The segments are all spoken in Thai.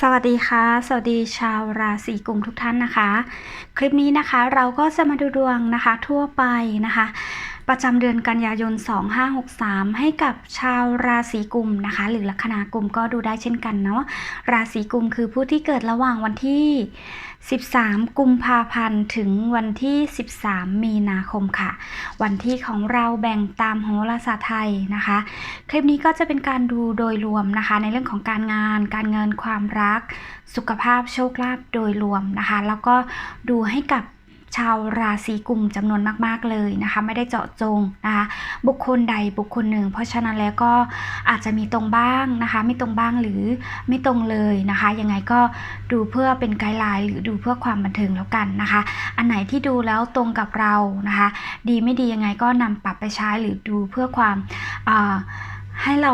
สวัสดีค่ะ สวัสดีชาวราศีกุมทุกท่านนะคะ คลิปนี้นะคะเราก็จะมาดูดวงนะคะทั่วไปนะคะ ประจำเดือนกันยายน 2563 ให้กับชาวราศีกุมนะคะ หรือลัคนากุมก็ดูได้เช่นกันเนาะราศีกุมคือผู้ที่เกิดระหว่างวันที่ 13 กุมภาพันธ์ถึงวันที่ 13 มีนาคมค่ะ วันที่ของเราแบ่งตามโหราศาสตร์ไทยนะคะ คลิปนี้ก็จะเป็นการดูโดยรวมนะคะ ในเรื่องของการงาน การเงินความรัก สุขภาพโชคลาภโดยรวมนะคะ แล้วก็ดูให้กับ ชาวราศีกุมจำนวนมาก ๆ เลยนะคะ ไม่ได้เจาะจงนะคะบุคคลใดบุคคลหนึ่ง เพราะฉะนั้นแล้วก็อาจจะมีตรงบ้างนะคะ ไม่ตรงบ้างหรือไม่ตรงเลยนะคะยังไงก็ดูเพื่อเป็นไกด์ไลน์หรือดูเพื่อความบันเทิงแล้วกันนะคะ อันไหนที่ดูแล้วตรงกับเรานะคะ ดีไม่ดียังไงก็นำปรับไปใช้หรือดูเพื่อความให้เรา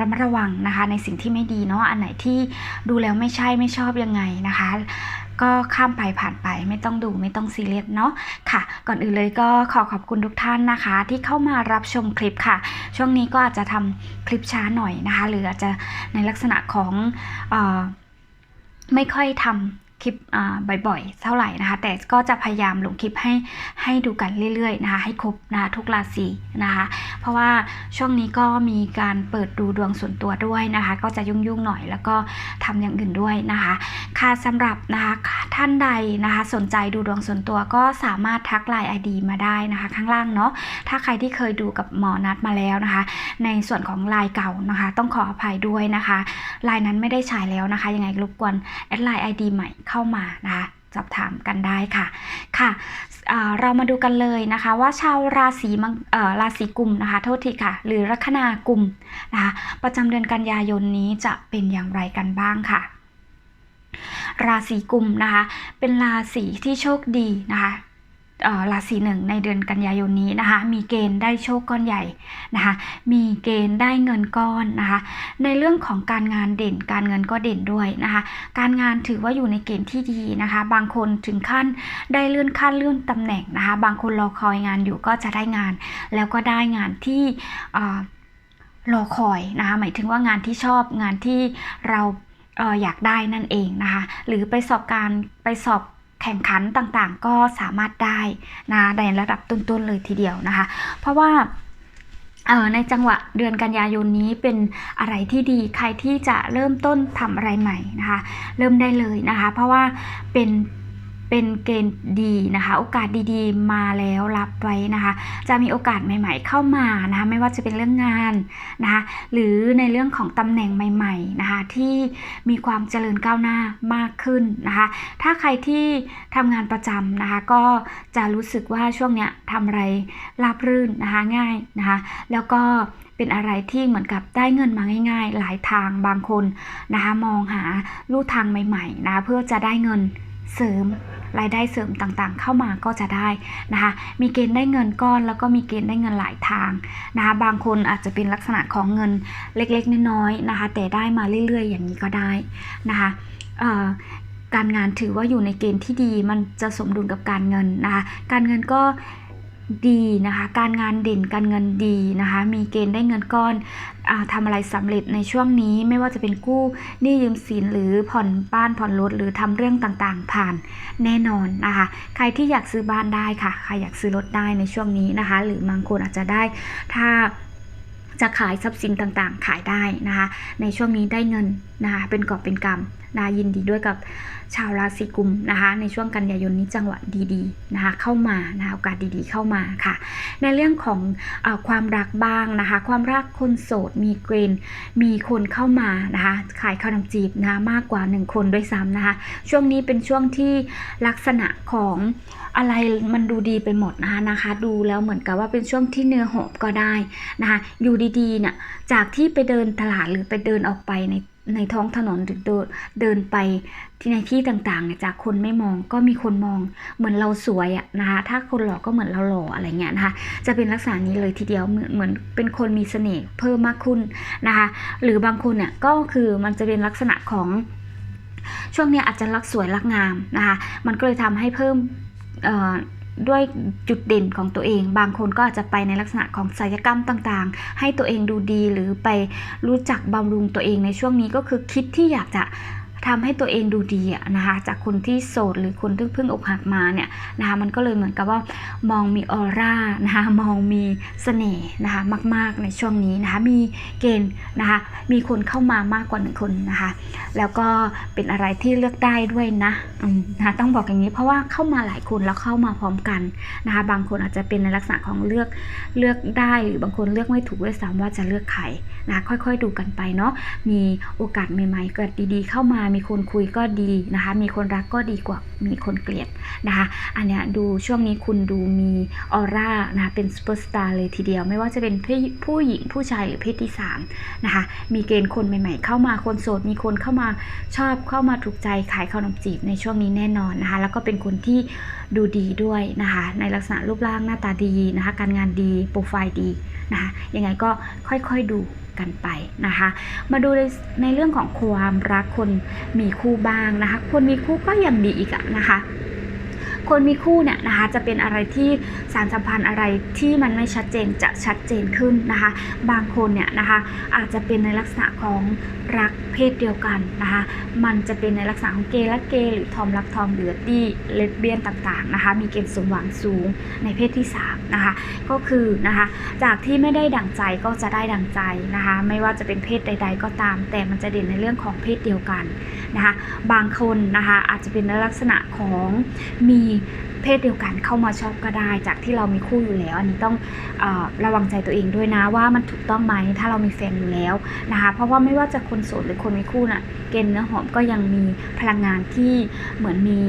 ระมัดระวังนะคะในสิ่งที่ไม่ดีเนาะอันไหนที่ดูแล้วไม่ใช่ไม่ชอบยังไงนะคะ ก็ข้ามไปผ่านไปไม่ต้องดูไม่ต้องซีเรียสเนาะค่ะ ก่อนอื่นเลยก็ขอขอบคุณทุกท่านนะคะ ที่เข้ามารับชมคลิปค่ะ ช่วงนี้ก็อาจจะทำคลิปช้าหน่อยนะคะ หรืออาจจะในลักษณะของออไม่ค่อยทำ คลิปบ่อยๆ เท่าไหร่นะคะ แต่ก็จะพยายามลงคลิปให้ให้ดูกันเรื่อยๆนะคะ ให้ครบนะคะทุกราศีนะคะ เพราะว่าช่วงนี้ก็มีการเปิดดูดวงส่วนตัวด้วยนะคะ ก็จะยุ่งๆหน่อยแล้วก็ทำอย่างอื่นด้วยนะคะ ค่ะสำหรับนะคะท่านใดนะคะสนใจดูดวงส่วนตัวก็สามารถทักไลน์ ID มาได้นะคะ ข้างล่างเนาะถ้าใครที่เคยดูกับหมอนัดมาแล้วนะคะ ในส่วนของไลน์เก่านะคะ ต้องขออภัยด้วยนะคะไลน์นั้นไม่ได้ใช้แล้วนะคะ ยังไงรบกวนแอดไลน์ ID ใหม่เข้ามานะคะสอบถามกันได้ค่ะค่ะเรามาดูกันเลยนะคะว่าชาวราศีมังราศีกุมนะคะโทษทีค่ะ หรือลัคนากุมนะคะประจำเดือนกันยายนนี้จะเป็นอย่างไรกันบ้างค่ะ ราศีกุมนะคะเป็นราศีที่โชคดีนะคะ ราศีหนึ่งในเดือนกันยายนนี้นะคะ มีเกณฑ์ได้โชคก้อนใหญ่นะคะ มีเกณฑ์ได้เงินก้อนนะคะ ในเรื่องของการงานเด่น การเงินก็เด่นด้วยนะคะ การงานถือว่าอยู่ในเกณฑ์ที่ดีนะคะ บางคนถึงขั้นได้เลื่อนขั้นเลื่อนตำแหน่งนะคะ บางคนรอคอยงานอยู่ก็จะได้งาน แล้วก็ได้งานที่เอ่อรอคอยนะคะ หมายถึงว่างานที่ชอบงานที่เราอยากได้นั่นเองนะคะ หรือไปสอบการไปสอบ แข่งขันต่างๆ ก็สามารถได้นะในระดับต้นๆเลยทีเดียวนะคะ เพราะว่าในจังหวะเดือนกันยายนนี้เป็นอะไรที่ดีใครที่จะเริ่มต้นทำอะไรใหม่นะคะ เริ่มได้เลยนะคะ เพราะว่าเป็น เป็นเกณฑ์ดีนะคะ โอกาสดีๆ มาแล้วรับไว้นะคะ จะมีโอกาสใหม่ ๆ เข้ามานะคะ ไม่ว่าจะเป็นเรื่องงานนะคะ หรือในเรื่องของตำแหน่งใหม่ๆนะคะ ที่มีความเจริญก้าวหน้ามากขึ้นนะคะ ถ้าใครที่ทำงานประจำนะคะ ก็จะรู้สึกว่าช่วงเนี้ยทำอะไรราบรื่นนะคะง่ายนะคะ แล้วก็เป็นอะไรที่เหมือนกับได้เงินมาง่าย ๆ หลายทางบางคนนะคะ มองหาลู่ทางใหม่ๆนะะเพื่อจะได้เงินเสริม รายได้เสริมต่างๆ เข้ามาก็จะได้นะคะ มีเกณฑ์ได้เงินก้อน แล้วก็มีเกณฑ์ได้เงินหลายทางนะคะ บางคนอาจจะเป็นลักษณะของเงินเล็กๆ น้อยๆนะคะ แต่ได้มาเรื่อยๆ อย่างนี้ก็ได้นะคะการงานถือว่าอยู่ในเกณฑ์ที่ดี มันจะสมดุลกับการเงินนะคะ การเงินก็ ดีนะคะ การงานเด่นการเงินดีนะคะ มีเกณฑ์ได้เงินก้อนอทำอะไรสำเร็จในช่วงนี้ไม่ว่าจะเป็นกู้หนี้ยืมสินหรือผ่อนบ้านผ่อนรถหรือทำเรื่องต่างๆ ผ่านแน่นอนนะคะ ใครที่อยากซื้อบ้านได้ค่ะ ใครอยากซื้อรถได้ในช่วงนี้นะคะ หรือบางคนอาจจะได้ถ้าจะขายทรัพย์สินต่างๆ ขายได้นะคะ ในช่วงนี้ได้เงินนะคะ เป็นกอบเป็นกำนะยินดีด้วยกับชาวราศีกุมนะคะในช่วงกันยายนนี้จังหวะดีๆนะคะเข้ามานะคะโอกาสดีๆเข้ามาค่ะ ในเรื่องของอความรักบ้างนะคะความรักคนโสดมีเกณฑ์มีคนเข้ามานะคะขายขนมจีบนะะมากกว่า 1 คนด้วยซ้ำนะคะช่วงนี้เป็นช่วงที่ลักษณะของอะไรมันดูดีไปหมดนะคะนะคะ ดูแล้วเหมือนกับว่าเป็นช่วงที่เนื้อหอมก็ได้นะคะอยู่ดีๆเนี่ยจากที่ไปเดินตลาดหรือไปเดินออกไปใน ในท้องถนนหรือเดินเดินไปที่ในที่ต่างๆเนี่ยจากคนไม่มองก็มีคนมองเหมือนเราสวยอะนะคะถ้าคนหล่อก็เหมือนเราหล่ออะไรเงี้ยนะคะจะเป็นลักษณะนี้เลยทีเดียวเหมือนเหมือนเป็นคนมีเสน่ห์เพิ่มมากขึ้นนะคะหรือบางคนเนี่ยก็คือมันจะเป็นลักษณะของช่วงนี้อาจจะรักสวยรักงามนะคะมันก็เลยทำให้เพิ่มเอ่อ ด้วยจุดเด่นของตัวเอง บางคนก็อาจจะไปในลักษณะของศัลยกรรมต่างๆ ให้ตัวเองดูดีหรือไปรู้จักบำรุงตัวเองในช่วงนี้ก็คือคิดที่อยากจะ ทำให้ตัวเองดูดีนะคะจากคนที่โสดหรือคนที่เพิ่งอกหักมาเนี่ยนะคะมันก็เลยเหมือนกับว่ามองมีออร่านะคะมองมีเสน่ห์นะคะมาก ๆในช่วงนี้นะคะมีเกณฑ์นะคะมีคนเข้ามามากกว่าหนึ่งคนนะคะแล้วก็เป็นอะไรที่เลือกได้ด้วยนะนะคะต้องบอกอย่างนี้เพราะว่าเข้ามาหลายคนแล้วเข้ามาพร้อมกันนะคะบางคนอาจจะเป็นในลักษณะของเลือกเลือกได้หรือบางคนเลือกไม่ถูกด้วยซ้ำว่าจะเลือกใครนะะค่อยๆดูกันไปเนาะมีโอกาสใหม่ๆเกิดดีๆ เข้ามามีคนคุยก็ดีนะคะ มีคนรักก็ดีกว่ามีคนเกลียดนะคะ อันเนี้ยดูช่วงนี้คุณดูมีออร่านะคะเป็นซูเปอร์สตาร์เลยทีเดียว ไม่ว่าจะเป็นผู้ผู้หญิงผู้ชายหรือเพศที่สามนะคะ มีเกณฑ์คนใหม่ ๆ เข้ามาคนโสด มีคนเข้ามาชอบเข้ามาถูกใจขายขนมจีบในช่วงนี้แน่นอนนะคะ แล้วก็เป็นคนที่ ดูดีด้วยนะคะ ในลักษณะรูปร่างหน้าตาดีนะคะ การงานดีโปรไฟล์ดีนะคะยังไงก็ค่อยๆดูกันไปนะคะ มาดูในในเรื่องของความรักคนมีคู่บ้างนะคะ คนมีคู่ก็ยังดีอีกอะนะคะ คนมีคู่เนี่ยนะคะจะเป็นอะไรที่สารสัมพันธ์อะไรที่มันไม่ชัดเจนจะชัดเจนขึ้นนะคะ บางคนเนี่ยนะคะอาจจะเป็นในลักษณะของรักเพศเดียวกันนะคะมันจะเป็นในลักษณะของเกย์และเกย์หรือทอมรักทอมหรือตี้เลสเบี้ยนต่างๆนะคะมีเกณฑ์สมหวังสูงในเพศที่3นะคะก็คือนะคะจากที่ไม่ได้ดั่งใจก็จะได้ดั่งใจนะคะไม่ว่าจะเป็นเพศใด ๆ ก็ตาม แต่มันจะเด่นในเรื่องของเพศเดียวกันนะคะบางคนนะคะอาจจะเป็นในลักษณะของมีเพศเดียวกันเข้ามาชอบก็ได้ จากที่เรามีคู่อยู่แล้ว อันนี้ต้องอระวังใจตัวเองด้วยนะว่ามันถูกต้องไหมถ้าเรามีแฟนอยู่แล้วนะคะเพราะว่าไม่ว่าจะคนโสดหรือคนมีคู่น่ะเกณฑ์เนื้อหอมก็ยังมีพลังงานที่เหมือนมี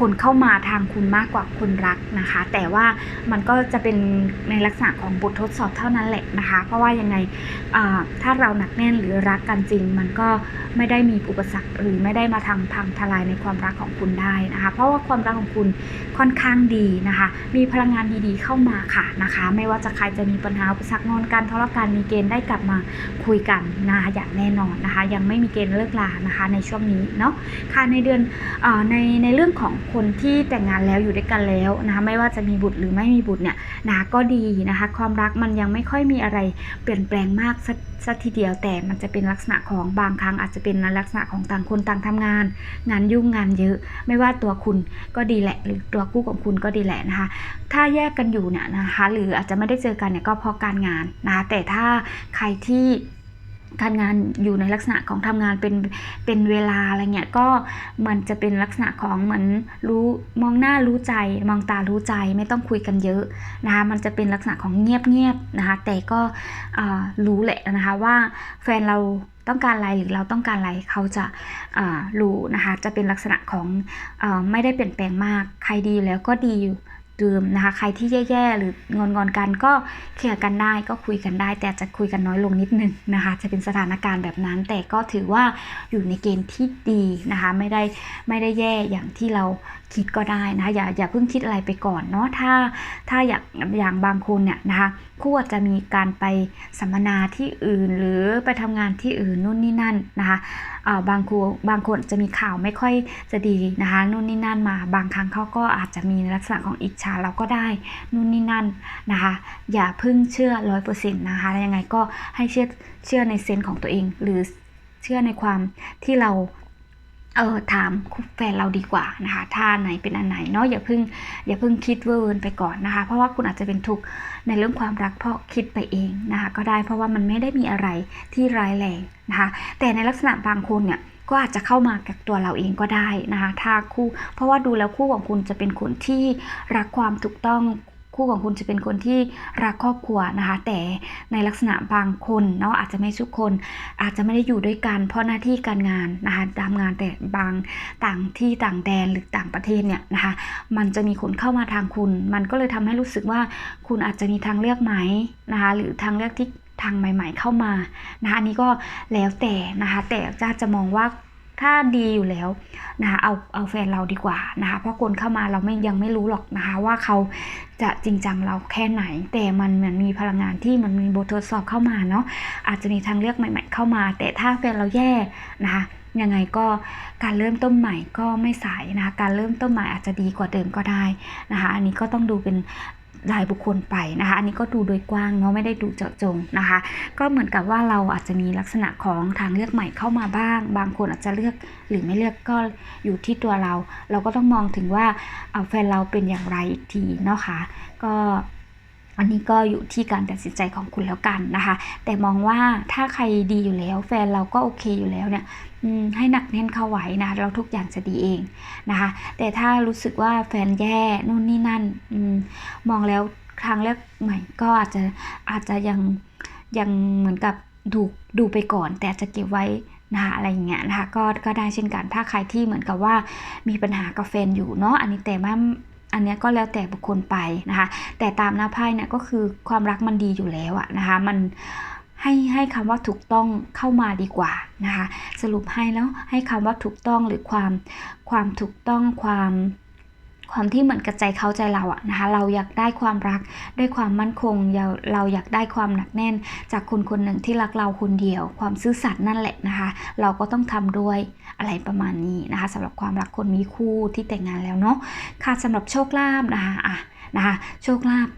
คนเข้ามาทางคุณมากกว่าคนรักนะคะ แต่ว่ามันก็จะเป็นในลักษณะของบททดสอบเท่านั้นแหละนะคะ เพราะว่ายังไงถ้าเราหนักแน่นหรือรักกันจริง มันก็ไม่ได้มีอุปสรรคหรือไม่ได้มาทางพังทลายในความรักของคุณได้นะคะ เพราะว่าความรักของคุณค่อนข้างดีนะคะ มีพลังงานดีๆเข้ามาค่ะนะคะ ไม่ว่าจะใครจะมีปัญหาอุปสรรคงอนกันทะเลาะกันมีเกณฑ์ได้กลับมาคุยกันนะคะอย่างแน่นอนนะคะ ยังไม่มีเกณฑ์เลิกลานะคะในช่วงนี้เนาะค่ะในเดือนอในในเรื่องของคนที่แต่งงานแล้วอยู่ด้วยกันแล้วนะคะไม่ว่าจะมีบุตรหรือไม่มีบุตรเนี่ยนะก็ดีนะคะ ความรักมันยังไม่ค่อยมีอะไรเปลี่ยนแปลงมากสักทีเดียวแต่มันจะเป็นลักษณะของบางครั้งอาจจะเป็นในลักษณะของต่างคนต่างทำงาน งานยุ่งงานเยอะ ไม่ว่าตัวคุณก็ดีแหละ หรือตัวคู่ของคุณก็ดีแหละนะคะ ถ้าแยกกันอยู่เนี่ยนะคะ หรืออาจจะไม่ได้เจอกันเนี่ยก็เพราะการงานนะคะแต่ถ้าใครที่ การงานอยู่ในลักษณะของทำงานเป็นเป็นเวลาอะไรเงี้ยก็มันจะเป็นลักษณะของเหมือนรู้มองหน้ารู้ใจ มองตารู้ใจไม่ต้องคุยกันเยอะนะคะมันจะเป็นลักษณะของเงียบๆนะคะแต่ก็รู้แหละนะคะว่าแฟนเราต้องการอะไรหรือเราต้องการอะไรเขาจะารู้นะคะจะเป็นลักษณะของอไม่ได้เปลี่ยนแปลงมาก ใครดีแล้วก็ดีอยู่ เดิมนะคะ ใครที่แย่ๆ หรืองอนงอนๆกันก็เคลียร์กันได้ก็คุยกันได้ แต่จะคุยกันน้อยลงนิดนึงนะคะ จะเป็นสถานการณ์แบบนั้น แต่ก็ถือว่าอยู่ในเกณฑ์ที่ดีนะคะ ไม่ได้ไม่ได้แย่อย่างที่เราคิดก็ได้นะคะอย่าอย่าเพิ่งคิดอะไรไปก่อนเนาะถ้าถ้าอยากอย่างบางคนเนี่ยนะคะคู่อาจจะมีการไปสัมมนาที่อื่น หรือไปทำงานที่อื่นนู่นนี่นั่นนะคะอ่าบางครูบางคนจะมีข่าวไม่ค่อยจะดีนะคะนู่นนี่นั่นมา บางครั้งเขาก็อาจจะมีลักษณะของอิจฉาเราก็ได้นู่นนี่นั่นนะคะ อย่าพึ่งเชื่อร้อยเปอร์เซ็นต์นะคะยังไงก็ให้เชื่อเชื่อในเซนส์ของตัวเอง หรือเชื่อในความที่เราเออถามแฟนเราดีกว่านะคะถ้าไหนเป็นอันไหนเนาะอย่าเพึ่งอย่าเพึ่งคิดเวอร์เวไปก่อนนะคะ เพราะว่าคุณอาจจะเป็นทุกข์ในเรื่องความรักเพราะคิดไปเองนะคะ ก็ได้เพราะว่ามันไม่ได้มีอะไรที่ร้ายแรงนะคะ แต่ในลักษณะบางคนเนี่ย ก็อาจจะเข้ามากับตัวเราเองก็ได้นะคะถ้าคู่ เพราะว่าดูแล้วคู่ของคุณจะเป็นคนที่รักความถูกต้องคู่ของคุณจะเป็นคนที่รักครอบครัวนะคะ แต่ในลักษณะบางคนเนาะอาจจะไม่ทุกคน อาจจะไม่ได้อยู่ด้วยกันเพราะหน้าที่การงานนะคะทำงานแต่บางต่างที่ต่างแดนหรือต่างประเทศเนี่ยนะคะ มันจะมีคนเข้ามาทางคุณ มันก็เลยทำให้รู้สึกว่าคุณอาจจะมีทางเลือกไหมนะคะ หรือทางเลือกที่ ทางใหม่ ๆ เข้ามานะคะอันนี้ก็แล้วแต่นะคะแต่จ้าจะมองว่าถ้าดีอยู่แล้วนะคะเอาเอาแฟนเราดีกว่านะคะเพราะคนเข้ามาเราไม่ยังไม่รู้หรอกนะคะว่าเขาจะจริงจังเราแค่ไหน แต่มันเหมือนมีพลังงานที่มันมีบททดสอบเข้ามาเนาะอาจจะมีทางเลือกใหม่ ๆ เข้ามา แต่ถ้าแฟนเราแย่นะคะยังไงก็การเริ่มต้นใหม่ก็ไม่สายนะคะการเริ่มต้นใหม่อาจจะดีกว่าเดิมก็ได้นะคะอันนี้ก็ต้องดูเป็น รายบุคคลไปนะคะ อันนี้ก็ดูโดยกว้างเนาะไม่ได้ดูเจาะจงนะคะ ก็เหมือนกับว่าเราอาจจะมีลักษณะของทางเลือกใหม่เข้ามาบ้าง บางคนอาจจะเลือกหรือไม่เลือกก็อยู่ที่ตัวเรา เราก็ต้องมองถึงว่าเอาแฟนเราเป็นอย่างไรอีกทีเนาะคะก็ อันนี้ก็อยู่ที่การตัดสินใจของคุณแล้วกันนะคะ แต่มองว่าถ้าใครดีอยู่แล้ว แฟนเราก็โอเคอยู่แล้วเนี่ยให้หนักแน่นเข้าไว้นะเราทุกอย่างจะดีเองนะคะ แต่ถ้ารู้สึกว่าแฟนแย่นู่นนี่นั่นอมมองแล้วทางเลือกใหม่ก็อาจจะอาจจะยังยังเหมือนกับดูดูไปก่อน แต่จะเก็บไว้นะคะอะไรอย่างเงี้ยนะคะก็ก็ได้เช่นกันถ้าใครที่เหมือนกับว่ามีปัญหากับแฟนอยู่เนาะอันนี้แต่ว่า อันเนี้ยก็แล้วแต่บุคคลไปนะคะ แต่ตามหน้าไพ่เนี่ยก็คือความรักมันดีอยู่แล้วอะนะคะ มันให้ให้คำว่าถูกต้องเข้ามาดีกว่านะคะ สรุปให้แล้วให้คำว่าถูกต้องหรือความความถูกต้องความ ความที่เหมือนกับใจเขาใจเราอะนะคะ เราอยากได้ความรักด้วยความมั่นคงเราเราอยากได้ความหนักแน่น จากคนคนหนึ่งที่รักเราคนเดียว ความซื่อสัตย์นั่นแหละนะคะ เราก็ต้องทำด้วยอะไรประมาณนี้นะคะสำหรับความรักคนมีคู่ที่แต่งงานแล้วเนาะค่ะสำหรับโชคลาภนะคะอะนะคะโชคลาภ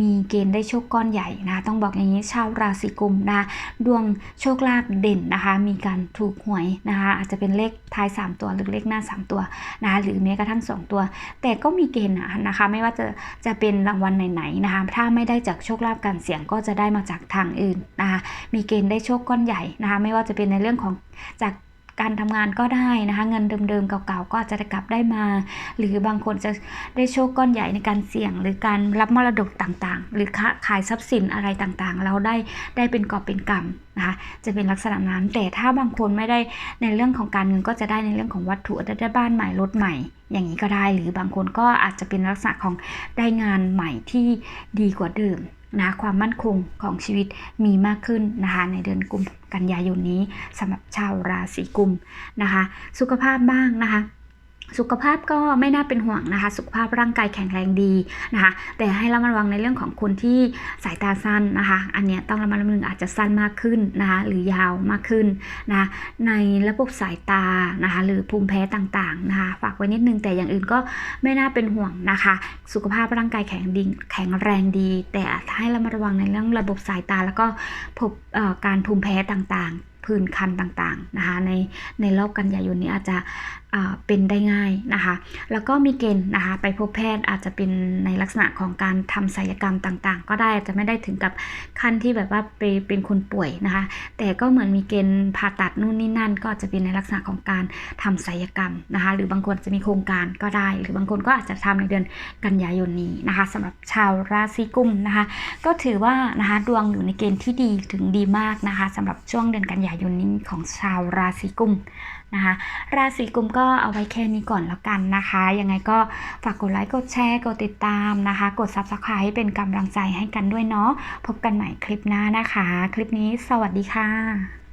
มีเกณฑ์ได้โชคก้อนใหญ่นะต้องบอกอย่างนี้ชาวราศีกุมนะคะดวงโชคลาภเด่นนะคะ มีการถูกหวยนะคะอาจจะเป็นเลขท้าย 3 ตัวหรือเลขหน้า 3 ตัวนะคะหรือแม้กระทั่ง 2 ตัว แต่ก็มีเกณฑ์นะคะไม่ว่าจะจะเป็นรางวัลไหนๆนะคะถ้าไม่ได้จากโชคลาภการเสี่ยงก็จะได้มาจากทางอื่นนะคะมีเกณฑ์ได้โชคก้อนใหญ่นะคะไม่ว่าจะเป็นในเรื่องของจาก การทำงานก็ได้นะคะเงินเดิมๆเก่าๆก็จจะได้กลับได้มา หรือบางคนจะได้โชคก้อนใหญ่ในการเสี่ยง หรือการรับมรดกต่างๆ หรือค้าขายทรัพย์สินอะไรต่างๆ เราได้ได้เป็นกอบเป็นกำนะคะจะเป็นลักษณะนั้นแต่ถ้าบางคนไม่ได้ในเรื่องของการเงินก็จะได้ในเรื่องของวัตถุได้บ้านใหม่รถใหม่ อย่างนี้ก็ได้ หรือบางคนก็อาจจะเป็นลักษณะของได้งานใหม่ที่ดีกว่าเดิม นะความมั่นคงของชีวิตมีมากขึ้นนะคะในเดือนกุมกันยายนนี้สำหรับชาวราศีกุมนะคะ สุขภาพบ้างนะคะ สุขภาพก็ไม่น่าเป็นห่วงนะคะ สุขภาพร่างกายแข็งแรงดีนะคะ แต่ให้ระมัดระวังในเรื่องของคนที่สายตาสั้นนะคะ อันเนี้ยต้องระมัดระวังอาจจะสั้นมากขึ้นนะคะหรือยาวมากขึ้นนะในระบบสายตานะคะ หรือภูมิแพ้ต่างๆนะคะ ฝากไว้นิดนึงแต่อย่างอื่นก็ไม่น่าเป็นห่วงนะคะ สุขภาพร่างกายแข็งดีแข็งแรงดี แต่ให้ระมัดระวังในเรื่องระบบสายตา แล้วก็พบการภูมิแพ้ต่างๆ ผื่นคันต่างๆนะคะในในรอบกันยายนนี้อาจจะ เป็นได้ง่ายนะคะ แล้วก็มีเกณฑ์นะคะไปพบแพทย์อาจจะเป็นในลักษณะของการทำศัลยกรรมต่างๆ ก็ได้อาจจะไม่ได้ถึงกับขั้นที่แบบว่าไปเป็นคนป่วยนะคะ แต่ก็เหมือนมีเกณฑ์ผ่าตัดนู่นนี่นั่น ก็จจะเป็นในลักษณะของการทำศัลยกรรมนะคะ หรือบางคนจะมีโครงการก็ได้ หรือบางคนก็อาจจะทำในเดือนกันยายนนี้นะคะสำหรับชาวราศีกุมนะคะ ก็ถือว่านะคะดวงอยู่ในเกณฑ์ที่ดีถึงดีมากนะคะสำหรับช่วงเดือนกันยายนนี้ของชาวราศีกุม นะคะ ราศีกุมก็เอาไว้แค่นี้ก่อนแล้วกันนะคะ ยังไงก็ฝากกดไลค์กดแชร์กดติดตามนะคะ กด Subscribe ให้เป็นกำลังใจให้กันด้วยเนาะพบกันใหม่คลิปหน้านะคะ คลิปนี้สวัสดีค่ะ